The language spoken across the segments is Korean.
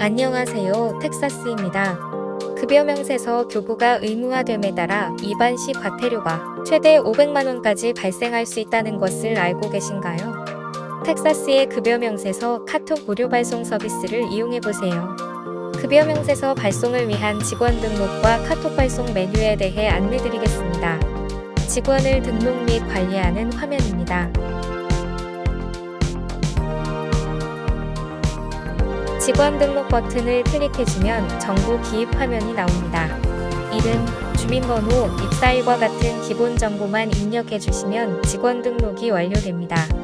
안녕하세요. 텍사스입니다. 급여 명세서 교부가 의무화됨에 따라 이반 시 과태료가 최대 500만 원까지 발생할 수 있다는 것을 알고 계신가요? 텍사스의 급여 명세서 카톡 무료 발송 서비스를 이용해 보세요. 급여 명세서 발송을 위한 직원 등록과 카톡 발송 메뉴에 대해 안내드리겠습니다. 직원을 등록 및 관리하는 화면입니다. 직원 등록 버튼을 클릭해주면 정보 기입 화면이 나옵니다. 이름, 주민번호, 입사일과 같은 기본 정보만 입력해주시면 직원 등록이 완료됩니다.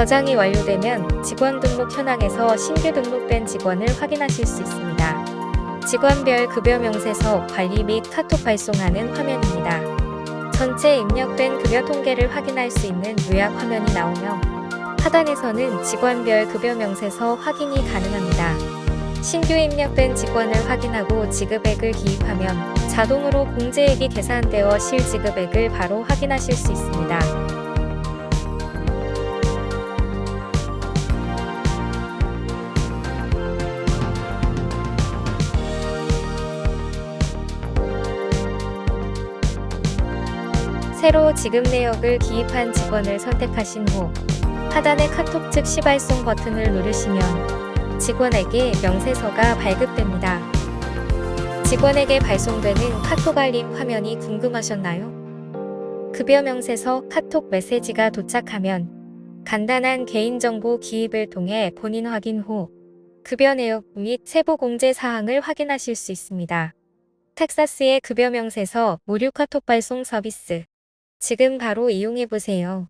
저장이 완료되면 직원 등록 현황에서 신규 등록된 직원을 확인하실 수 있습니다. 직원별 급여 명세서 관리 및 카톡 발송하는 화면입니다. 전체 입력된 급여 통계를 확인할 수 있는 요약 화면이 나오며 하단에서는 직원별 급여 명세서 확인이 가능합니다. 신규 입력된 직원을 확인하고 지급액을 기입하면 자동으로 공제액이 계산되어 실지급액을 바로 확인하실 수 있습니다. 새로 지급 내역을 기입한 직원을 선택하신 후 하단의 카톡 즉 시 발송 버튼을 누르시면 직원에게 명세서가 발급됩니다. 직원에게 발송되는 카톡 알림 화면이 궁금하셨나요? 급여 명세서 카톡 메시지가 도착하면 간단한 개인정보 기입을 통해 본인 확인 후 급여 내역 및 세부 공제 사항을 확인하실 수 있습니다. 텍사스의 급여 명세서 무료 카톡 발송 서비스 지금 바로 이용해 보세요.